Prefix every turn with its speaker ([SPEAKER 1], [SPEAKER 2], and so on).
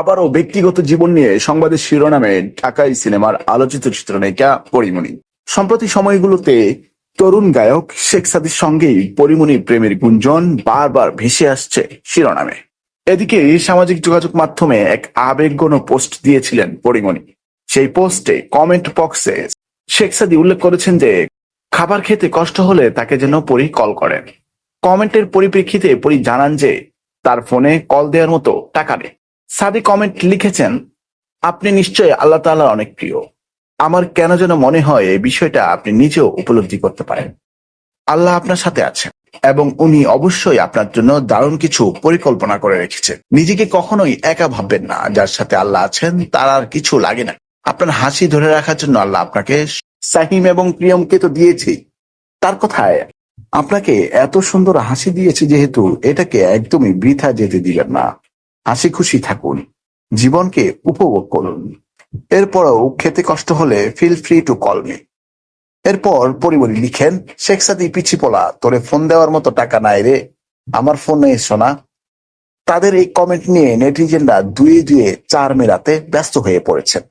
[SPEAKER 1] আবারও ব্যক্তিগত জীবন নিয়ে সংবাদের শিরোনামে ঢাকাই সিনেমার আলোচিত চিত্রনায়িকা পরিমণি। সম্প্রতি সময়গুলোতে তরুণ গায়ক শেখ সাদির সঙ্গেই পরিমণি প্রেমের গুঞ্জন বারবার ভেসে আসছে শিরোনামে। এদিকে সামাজিক যোগাযোগ মাধ্যমে এক আবেগঘন পোস্ট দিয়েছিলেন পরিমণি। সেই পোস্টে কমেন্ট বক্সে শেখ সাদি উল্লেখ করেছেন যে, খাবার খেতে কষ্ট হলে তাকে যেন পরি কল করেন। কমেন্টের পরিপ্রেক্ষিতে পরি জানান যে, তার ফোনে কল দেওয়ার মতো টাকা নেই। সাদি কমেন্ট লিখেছেন, আপনি নিশ্চয়ই আল্লাহ তাআলার অনেক প্রিয়। আমার কেন যেন মনে হয় এই বিষয়টা আপনি নিজেও উপলব্ধি করতে পারেন। আল্লাহ আপনার সাথে আছেন এবং উনি অবশ্যই আপনার জন্য দারুণ কিছু পরিকল্পনা করে রেখেছেন। নিজেকে কখনোই একা ভাববেন না, যার সাথে আল্লাহ আছেন, তার আর কিছু লাগে না। আপনার হাসি ধরে রাখার জন্য আল্লাহ আপনাকে সাহিম এবং প্রিয়মকে তো দিয়েছি। তার কথায়, আপনাকে এত সুন্দর হাসি দিয়েছে যেহেতু এটাকে একদমই বৃথা যেতে দিবেন না। হাসি খুশি থাকুন, জীবনকে উপভোগ করুন। এরপরও খেতে কষ্ট হলে feel free to call me এরপর পরিমণি লিখেন, শেখ সাদি পিছি পোলা, তোরে ফোন দেওয়ার মতো টাকা নাই রে। আমার ফোন এসো না তাদের এই কমেন্ট নিয়ে নেটিজেনরা দুয়ে দুয়ে চার মেরাতে ব্যস্ত হয়ে পড়েছেন।